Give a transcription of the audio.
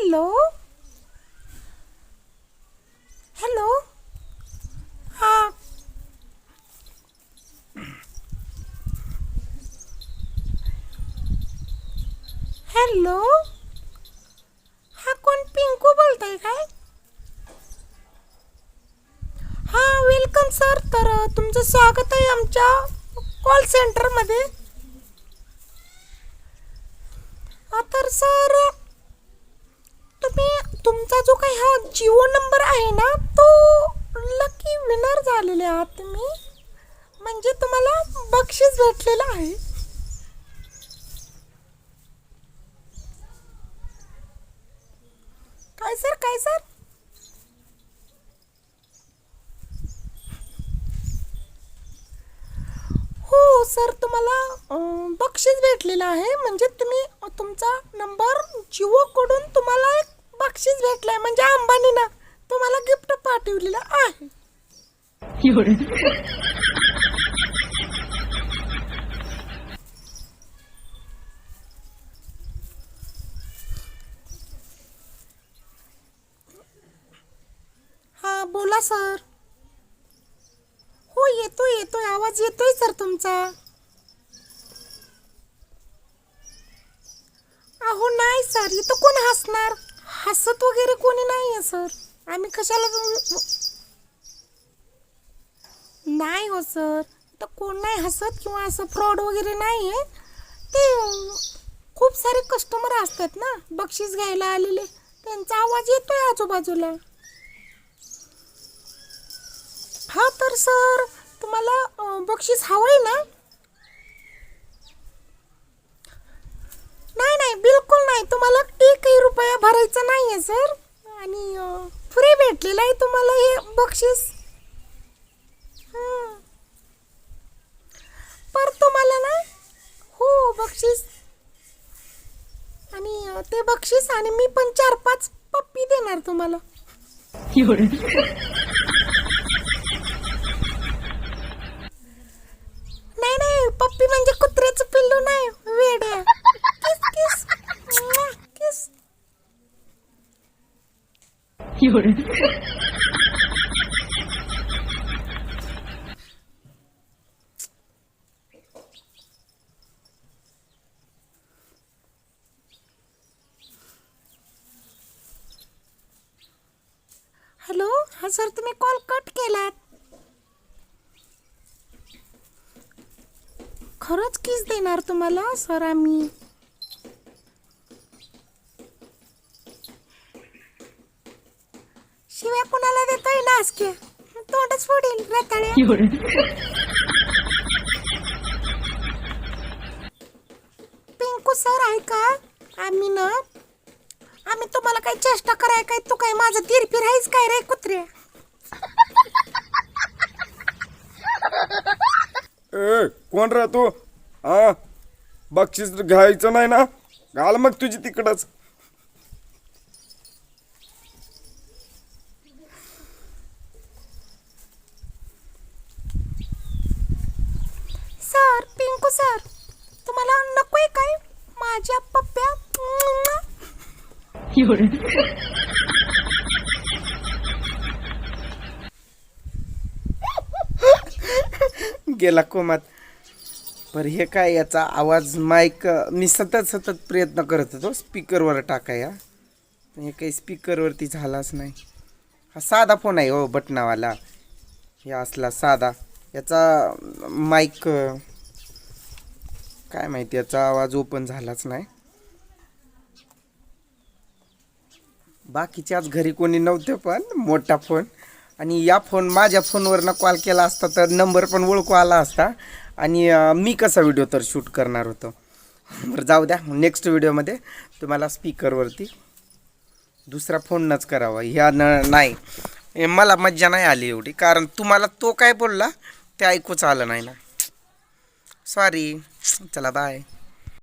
Hello hello हा hello हा कोण पिंकू बोलताय काय? हा वेलकम सर तर तुमचं स्वागत आहे आमच्या कॉल सेंटरमध्ये तर सर आपला जो काही हा जिओ नंबर आहे ना तो लकी विनर झालेले आहात तुम्ही. म्हणजे तुम्हाला बक्षीस भेटलेलं आहे. काय सर काय सर? हो सर तुम्हाला बक्षीस भेटलेलं आहे. म्हणजे तुम्ही तुमचा नंबर जिओकडून तुम्हाला एक बक्षीस भेटलंय म्हणजे अंबानीनं. तुम्हाला गिफ्ट पाठवलेलं आहे. हा बोला सर. हो येतोय येतोय. आवाज येतोय सर तुमचा. अहो नाही सर. इथं कोण हसणार? हसत वगैरे कोणी नाही आहे सर. आम्ही कशाला नाही हो सर. तर कोण नाही हसत किंवा असं फ्रॉड वगैरे नाही आहे ते खूप सारे कस्टमर असतात ना बक्षीस घ्यायला आलेले. त्यांचा आवाज येतो आहे आजूबाजूला. हा तर सर तुम्हाला बक्षीस हवं आहे ना? नाही नाही बिलकुल नाही. तुम्हाला एकही रुपया भरायचा नाही आहे सर. आणि फ्री भेटलेलं आहे तुम्हाला हे बक्षीस. पर तुम्हाला ना हो बक्षीस. आणि ते बक्षीस आणि मी पण चार पाच पप्पी देणार तुम्हाला 有人，नाही नाही पप्पी म्हणजे कुत्र्याचं पिल्लू नाही वेड्या किस किस म्वा, किस 有人。हॅलो हा सर तुम्ही कॉल कट केलात खरंच किस देणार तुम्हाला सर आम्ही शिव्या कुणाला देतोय? नासक्या तोंडच फोडील रताळ्या. पिंकू सर आहे का? आम्ही ना आम्ही तुम्हाला काही चेष्टा कराय काय? तू काय माझं तिरपीर आहेस काय रे कुत्र्या ए कोण रा तू? हा? बक्षीस घ्यायचं नाही ना? घाल मग तुझी तिकडच सर पिंकू सर तुम्हाला नकोय काय? माझ्या पप्प्या. गेला कोमात. पर हे काय याचा आवाज माईक मी सतत सतत प्रयत्न करत होतो स्पीकरवर टाकाया पण हे काही स्पीकरवरती झालाच नाही. हा साधा फोन आहे हो बटनावाला हे असला साधा. याचा माईक काय माहिती याचा आवाज ओपन झालाच नाही. बाकीच्याच आज घरी कोणी नव्हते पण मोठा फोन आणि या फोन माझ्या फोनवरनं कॉल केला असता तर नंबर पण ओळखू आला असता. आणि मी कसा व्हिडिओ तर शूट करणार होतो? बरं जाऊ द्या नेक्स्ट व्हिडिओमध्ये तुम्हाला स्पीकरवरती दुसरा फोनच करावा. ह्या न नाही. मला मज्जा नाही आली एवढी कारण तुम्हाला तो काय बोलला ते ऐकूच आलं नाही ना. सॉरी चला बाय